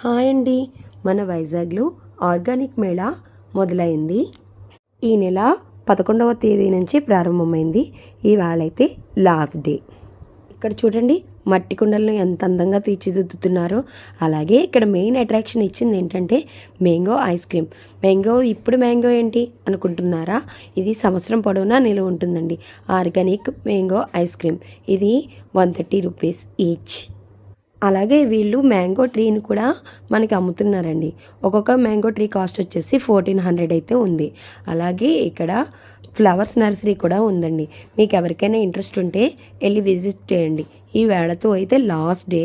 Hi అండి మన వైజాగ్లో ఆర్గానిక్ మేళా మొదలైంది. ఈ నెల పదకొండవ తేదీ నుంచి ప్రారంభమైంది. ఇవాళ అయితే లాస్ట్ డే. ఇక్కడ చూడండి మట్టి కుండలను ఎంత అందంగా తీర్చిదిద్దుతున్నారో. అలాగే ఇక్కడ మెయిన్ అట్రాక్షన్ ఇచ్చింది ఏంటంటే మ్యాంగో ఐస్ క్రీమ్. మ్యాంగో ఇప్పుడు మ్యాంగో ఏంటి అనుకుంటున్నారా? ఇది సంవత్సరం పొడవునా నిలువ ఉంటుందండి. Organic mango ice cream. ఇది వన్ థర్టీ రూపీస్ ఈచ్. అలాగే వీళ్ళు మ్యాంగో ట్రీని కూడా మనకి అమ్ముతున్నారండి. ఒక్కొక్క మ్యాంగో ట్రీ కాస్ట్ వచ్చేసి ఫోర్టీన్ హండ్రెడ్ అయితే ఉంది. అలాగే ఇక్కడ ఫ్లవర్స్ నర్సరీ కూడా ఉందండి. మీకు ఎవరికైనా ఇంట్రెస్ట్ ఉంటే వెళ్ళి విజిట్ చేయండి. ఈ వేళతో అయితే లాస్ట్ డే.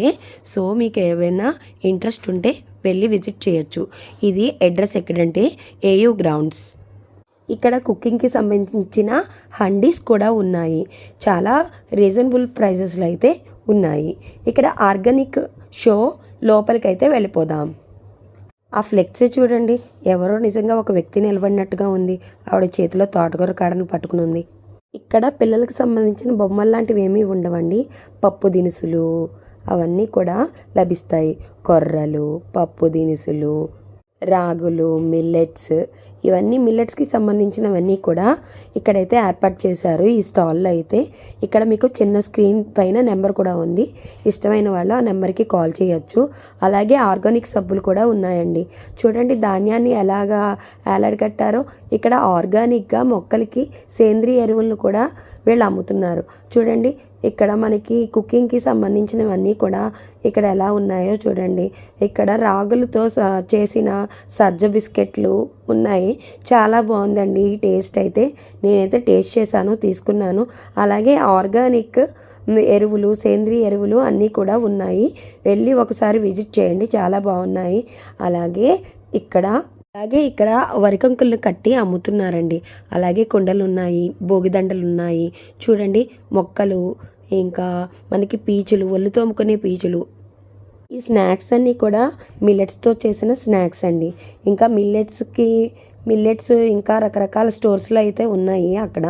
సో మీకు ఏమైనా ఇంట్రెస్ట్ ఉంటే వెళ్ళి విజిట్ చేయొచ్చు. ఇది అడ్రస్ ఎక్కడంటే ఏయూ గ్రౌండ్స్. ఇక్కడ కుకింగ్కి సంబంధించిన హండీస్ కూడా ఉన్నాయి. చాలా రీజనబుల్ ప్రైజెస్లో అయితే ఉన్నాయి. ఇక్కడ ఆర్గానిక్ షో లోపలికైతే వెళ్ళిపోదాం. ఆ ఫ్లెక్సీ చూడండి. ఎవరో నిజంగా ఒక వ్యక్తి నిలబడినట్టుగా ఉంది. ఆవిడ చేతిలో తోటకూర కాడను పట్టుకుని ఉంది. ఇక్కడ పిల్లలకు సంబంధించిన బొమ్మలు లాంటివి ఏమీ ఉండవండి. పప్పు దినుసులు అవన్నీ కూడా లభిస్తాయి. కొర్రలు పప్పు దినుసులు రాగులు మిల్లెట్స్ ఇవన్నీ మిల్లెట్స్కి సంబంధించినవన్నీ కూడా ఇక్కడైతే ఏర్పాటు చేశారు. ఈ స్టాల్లో అయితే ఇక్కడ మీకు చిన్న స్క్రీన్ పైన నెంబర్ కూడా ఉంది. ఇష్టమైన వాళ్ళు ఆ నెంబర్కి కాల్ చేయొచ్చు. అలాగే ఆర్గానిక్ సబ్బులు కూడా ఉన్నాయండి. చూడండి ధాన్యాన్ని ఎలాగా ఏలాడగట్టారో ఇక్కడ ఆర్గానిక్గా మొక్కలకి సేంద్రియ ఎరువులను కూడా వీళ్ళు అమ్ముతున్నారు. చూడండి ఇక్కడ మనకి కుకింగ్కి సంబంధించినవన్నీ కూడా ఇక్కడ ఎలా ఉన్నాయో చూడండి. ఇక్కడ రాగులతో చేసిన సజ్జ బిస్కెట్లు ఉన్నాయి. చాలా బాగుందండి ఈ టేస్ట్ అయితే. నేనైతే టేస్ట్ చేశాను తీసుకున్నాను. అలాగే ఆర్గానిక్ ఎరువులు సేంద్రియ ఎరువులు అన్నీ కూడా ఉన్నాయి. వెళ్ళి ఒకసారి విజిట్ చేయండి చాలా బాగున్నాయి. అలాగే ఇక్కడ అలాగే ఇక్కడ వరికంకులను కట్టి అమ్ముతున్నారండి. అలాగే కుండలు ఉన్నాయి భోగిదండలు ఉన్నాయి చూడండి మొక్కలు ఇంకా మనకి పీచులు ఒళ్ళు తోముకునే పీచులు. ఈ స్నాక్స్ అన్నీ కూడా మిల్లెట్స్తో చేసిన స్నాక్స్ అండి. ఇంకా మిల్లెట్స్కి మిల్లెట్స్ ఇంకా రకరకాల స్టోర్స్లో అయితే ఉన్నాయి అక్కడ.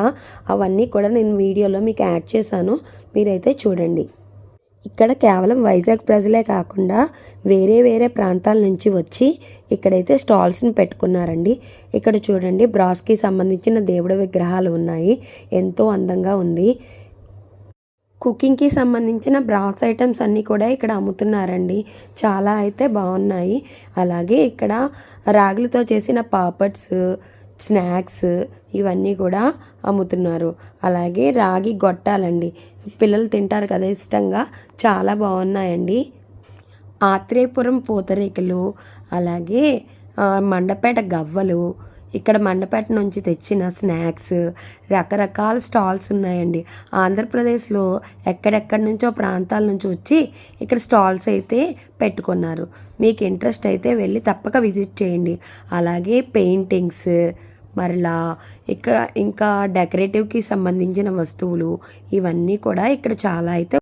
అవన్నీ కూడా నేను వీడియోలో మీకు యాడ్ చేశాను. మీరైతే చూడండి. ఇక్కడ కేవలం వైజాగ్ ప్రజలే కాకుండా వేరే వేరే ప్రాంతాల నుంచి వచ్చి ఇక్కడైతే స్టాల్స్ని పెట్టుకున్నారండి. ఇక్కడ చూడండి బ్రాస్కి సంబంధించిన దేవుడి విగ్రహాలు ఉన్నాయి. ఎంతో అందంగా ఉంది. కుకింగ్కి సంబంధించిన బ్రాస్ ఐటమ్స్ అన్నీ కూడా ఇక్కడ అమ్ముతున్నారండి. చాలా అయితే బాగున్నాయి. అలాగే ఇక్కడ రాగులతో చేసిన పాపడ్స్ స్నాక్స్ ఇవన్నీ కూడా అమ్ముతున్నారు. అలాగే రాగి గొట్టాలండి. పిల్లలు తింటారు కదా ఇష్టంగా. చాలా బాగున్నాయండి. ఆత్రేయపురం పూతరేకులు అలాగే మండపేట గవ్వలు. ఇక్కడ మండపేట నుంచి తెచ్చిన స్నాక్స్ రకరకాల స్టాల్స్ ఉన్నాయండి. ఆంధ్రప్రదేశ్లో ఎక్కడెక్కడి నుంచో ప్రాంతాల నుంచి వచ్చి ఇక్కడ స్టాల్స్ అయితే పెట్టుకున్నారు. మీకు ఇంట్రెస్ట్ అయితే వెళ్ళి తప్పక విజిట్ చేయండి. అలాగే పెయింటింగ్స్ మరలా ఇక ఇంకా డెకరేటివ్కి సంబంధించిన వస్తువులు ఇవన్నీ కూడా ఇక్కడ చాలా అయితే